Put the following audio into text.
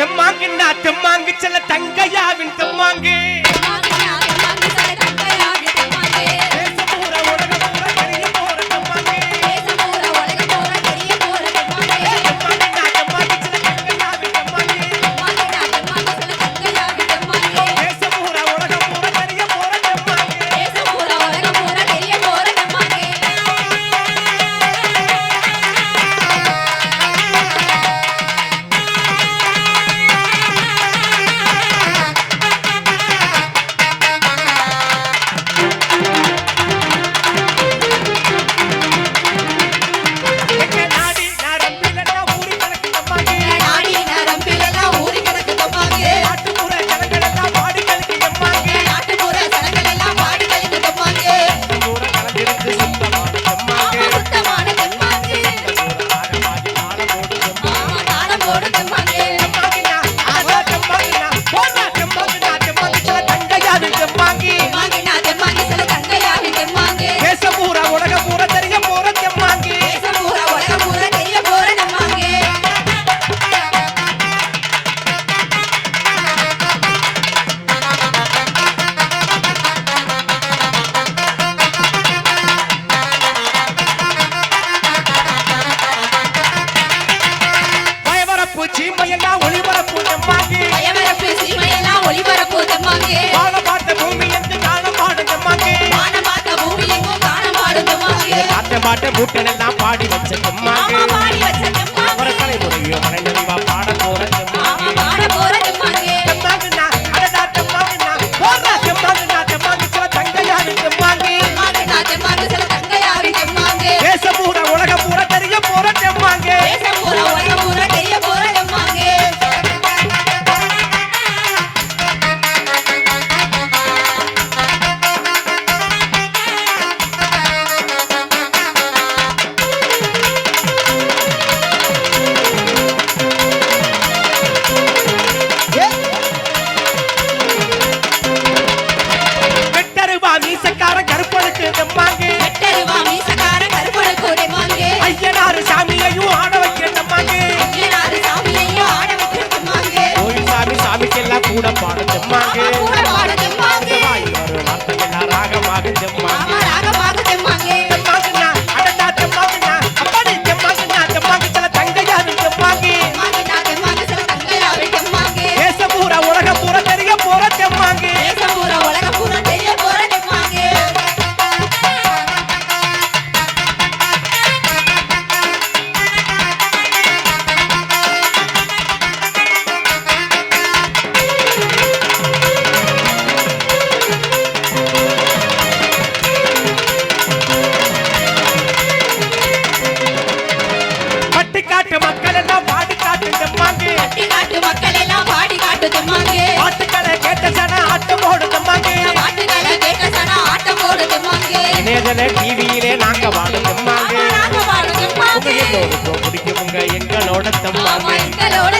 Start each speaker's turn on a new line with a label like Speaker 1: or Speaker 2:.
Speaker 1: தெம்மாங்குன்னா தெம்மாங்கு செல்ல தங்கையாவின் தெம்மாங்கு பயவரப்பு சீமையெல்லாம் ஒளிபரப்பு தெம்மாங்கு. வானம் பார்த்த பூமி என்று காலம் பாடும் தெம்மாங்கு. இதை காத்த பாட்ட பூட்டனெல்லாம் பாடி வச்ச கூட பாடும் தெம்மாங்கு. பட்டிக்காட்டு மக்கள் எல்லாம் பாடி காட்டு தெம்மாங்கு.
Speaker 2: மக்கள் எல்லாம் பாடி காட்டு தெம்மாங்கே.
Speaker 1: பாட்டுக்களை கேட்ட சன ஆட்டம் போடு தெம்மாங்கு.
Speaker 2: பாட்டுகளை கேட்ட சனா ஆட்டம் போடு தெம்மாங்கே.
Speaker 1: இணையதள டிவியிலே நாங்க வாடும் தெம்மாங்கு.
Speaker 2: நாங்க பாடு
Speaker 1: உங்க
Speaker 2: தெம்மாங்கே
Speaker 1: எல்லோருக்கும் பிடிக்கும் உங்க எங்களோட தெம்மாங்கு.
Speaker 2: எங்களோட